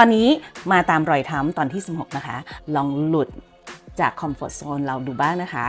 ตอนนี้มาตามรอยทำตอนที่ 16 นะคะ ลองหลุดจากคอมฟอร์ทโซนเราดูบ้างนะคะ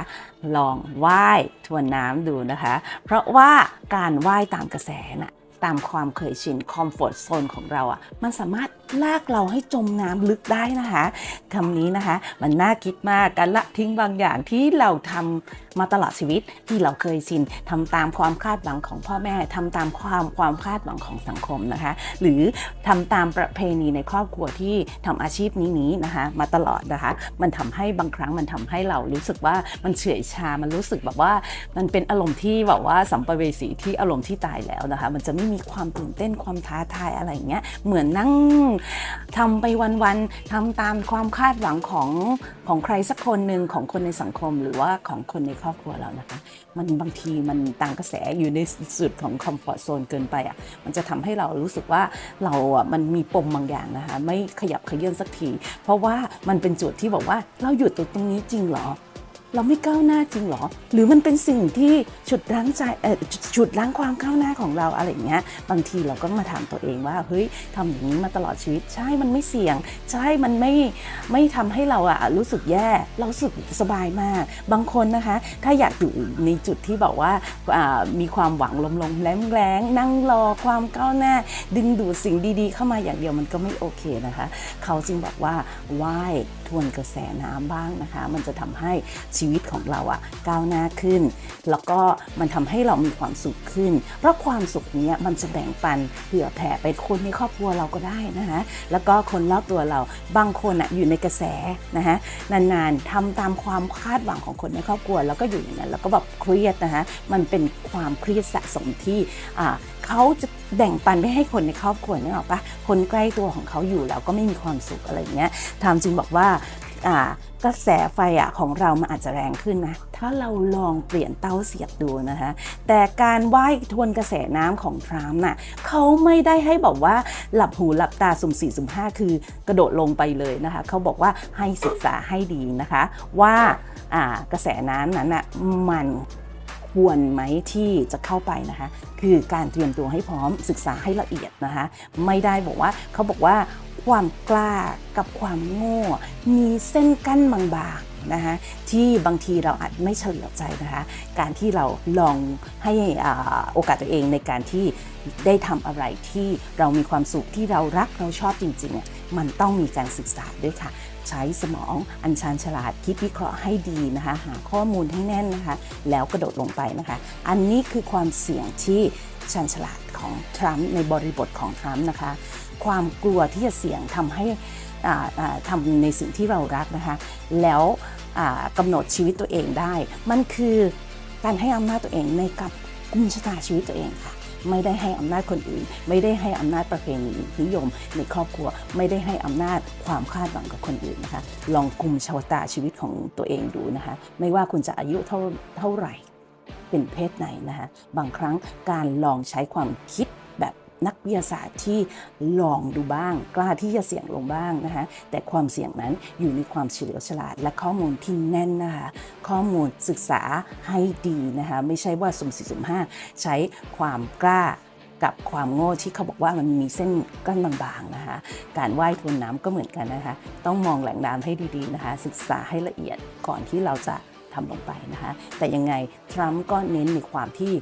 ลองว่ายทวนน้ำดูนะคะ เพราะว่าการว่ายตามกระแสน่ะตามความเคยชินคอมฟอร์ทโซนของเราอะมันสามารถ ลากเราให้จมน้ำลึกได้นะคะคำนี้นะคะ มันน่าคิดมากการละทิ้งบางอย่างที่เราทำมาตลอดชีวิตที่เราเคยชินทำตามความคาดหวังของพ่อแม่ทำตามความความคาดหวังของสังคมนะคะ หรือทำตามประเพณีในครอบครัวที่ทำอาชีพนี้นี้นะคะ มาตลอดนะคะ มันทำให้บางครั้งมันทำให้เรารู้สึกว่ามันเฉื่อยชา มันรู้สึกแบบว่า มันเป็นอารมณ์ที่แบบว่าสัมภเวสีที่อารมณ์ที่ตายแล้วนะคะ มันจะไม่มีความตื่นเต้นความท้าทายอะไรอย่างเงี้ยเหมือนนั่งทำไปวันๆทำตามความคาดหวังของของใครสักคนหนึ่งของคนในสังคม หรือว่าของคนในครอบครัวเรานะคะ มันบางทีมันต่างกระแสอยู่ในสุดของคอมฟอร์ z โซนเกินไปอะมันจะทำให้เรารู้สึกว่าเราอะมันมีปมบางอย่างนะคะ ไม่ขยับขยื่นสักที เพราะว่ามันเป็นจุดที่บอกว่าเราหยุดตรงนี้จริงเหรอ เราไม่ก้าวหน้าจริงหรอ หรือมันเป็นสิ่งที่ฉุดรั้งใจเออฉุดรั้งความก้าวหน้าของเราอะไรอย่างเงี้ย บางทีเราก็มาถามตัวเองว่าเฮ้ยทำอย่างนี้มาตลอดชีวิต ใช่มันไม่เสี่ยง ใช่มันไม่ไม่ทำให้เราอะรู้สึกแย่ เราสึกสบายมาก บางคนนะคะ ถ้าอยากอยู่ในจุดที่บอกว่ามีความหวังลมลมๆแรงแรงๆนั่งรอความก้าวหน้า ดึงดูดสิ่งดีๆ เข้ามาอย่างเดียวมันก็ไม่โอเคนะคะ เขาจึงบอกว่าว่ายทวนกระแสน้ำบ้างนะคะ มันจะทำให้ชีวิตของเราอะก้าวหน้าขึ้น แล้วก็มันทำให้เรามีความสุขขึ้น เพราะความสุขเนี้ยมันจะแบ่งปันเผื่อแผ่ไปคนในครอบครัวเราก็ได้นะคะแล้วก็คนรอบตัวเราบางคนอะอยู่ในกระแสนะคะนานๆทำตามความคาดหวังของคนในครอบครัว แล้วก็อยู่อย่างนั้นแล้วก็แบบเครียดนะคะมันเป็นความเครียดสะสมที่อ่าเขาจะแบ่งปันไปให้คนในครอบครัวนึกออปะคนใกล้ตัวของเขาอยู่แล้วก็ไม่มีความสุขอะไรเงี้ยทามจึงบอกว่า กระแสไฟอะของเรามันอาจจะแรงขึ้นนะ ถ้าเราลองเปลี่ยนเต้าเสียบดูนะคะ แต่การว่ายทวนกระแสน้ำของทรัมป์น่ะเขาไม่ได้ให้บอกว่าหลับหูหลับตาสุ่มสี่สุ่มห้าคือกระโดดลงไปเลยนะคะเขาบอกว่าให้ศึกษาให้ดีนะคะ ว่าอ่ากระแสน้ำนั้นน่ะมันควรไหมที่จะเข้าไปนะคะ คือการเตรียมตัวให้พร้อมศึกษาให้ละเอียดนะคะ ไม่ได้บอกว่าเขาบอกว่า ความกล้ากับความโง่ มีเส้นกั้นบางๆนะคะที่บางทีเราอาจไม่เฉลียวใจนะคะการที่เราลองให้อ่าโอกาสตัวเองในการที่ได้ทำอะไรที่เรามีความสุขที่เรารักเราชอบจริงๆอะมันต้องมีการศึกษาด้วยค่ะ ใช้สมองอัญชันฉลาดคิดวิเคราะห์ให้ดีนะคะ หาข้อมูลให้แน่นนะคะ แล้วกระโดดลงไปนะคะ อันนี้คือความเสี่ยงที่ชันฉลาดของทรัมป์ในบริบทของทรัมป์นะคะ ความกลัวที่จะเสี่ยงทำให้อ่าอ่าทำในสิ่งที่เรารักนะคะ แล้วอ่ากำหนดชีวิตตัวเองได้ มันคือการให้อำนาจตัวเองในกับกุมชะตาชีวิตตัวเองค่ะ ไม่ได้ให้อำนาจคนอื่น ไม่ได้ให้อำนาจประเพณีนิยม ในครอบครัว ไม่ได้ให้อำนาจความคาดหวังกับคนอื่นนะคะ ลองกุมชะตาชีวิตของตัวเองดูนะคะ ไม่ว่าคุณจะอายุเท่าเท่าไหร่ เป็นเพศไหนนะคะ บางครั้งการลองใช้ความคิดแบบ นักวิทยาศาสตร์ที่ลองดูบ้าง กล้าที่จะเสี่ยงลงบ้างนะคะ แต่ความเสี่ยงนั้นอยู่ในความเฉลียวฉลาด และข้อมูลที่แน่นนะคะ ข้อมูลศึกษาให้ดีนะคะ ไม่ใช่ว่าสมสี่สมห้าใช้ความกล้ากับความโง่ที่เขาบอกว่ามันมีเส้นกั้นบางๆนะคะ การว่ายทวนน้ำก็เหมือนกันนะคะ ต้องมองแหล่งน้ำให้ดีๆนะคะ ศึกษาให้ละเอียดก่อนที่เราจะทำลงไปนะคะ แต่ยังไงทรัมป์ก็เน้นในความที่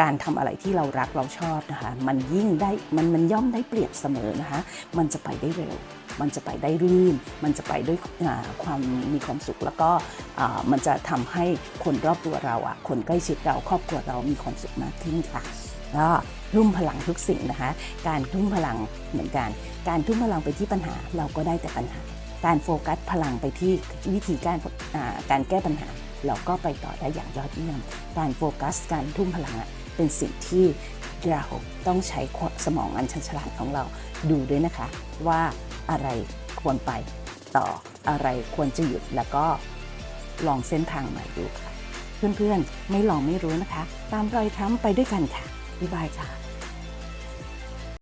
การทำอะไรที่เรารักเราชอบนะคะ มันยิ่งได้มันมันย่อมได้เปรียบเสมอนะคะ มันจะไปได้เร็ว มันจะไปได้รื่น มันจะไปด้วยความมีความสุข แล้วก็มันจะทำให้คนรอบตัวเราอะคนใกล้ชิดเราครอบครัวเรามีความสุขมากขึ้นค่ะแล้วทุ่มพลังทุกสิ่งนะคะ การทุ่มพลังเหมือนกัน การทุ่มพลังไปที่ปัญหาเราก็ได้แต่ปัญหา การโฟกัสพลังไปที่วิธีการการแก้ปัญหา เราก็ไปต่อได้อย่างยอดเยี่ยม การโฟกัสการทุ่มพลังอะ เป็นสิ่งที่เราต้องใช้สมองอันชันฉลาดของเราดูด้วยนะคะ ว่าอะไรควรไปต่ออะไรควรจะหยุดแล้วก็ลองเส้นทางใหม่ดูค่ะ เพื่อนๆ ไม่ลองไม่รู้นะคะ ตามรอยทั้มไปด้วยกันค่ะบ๊ายบายค่ะ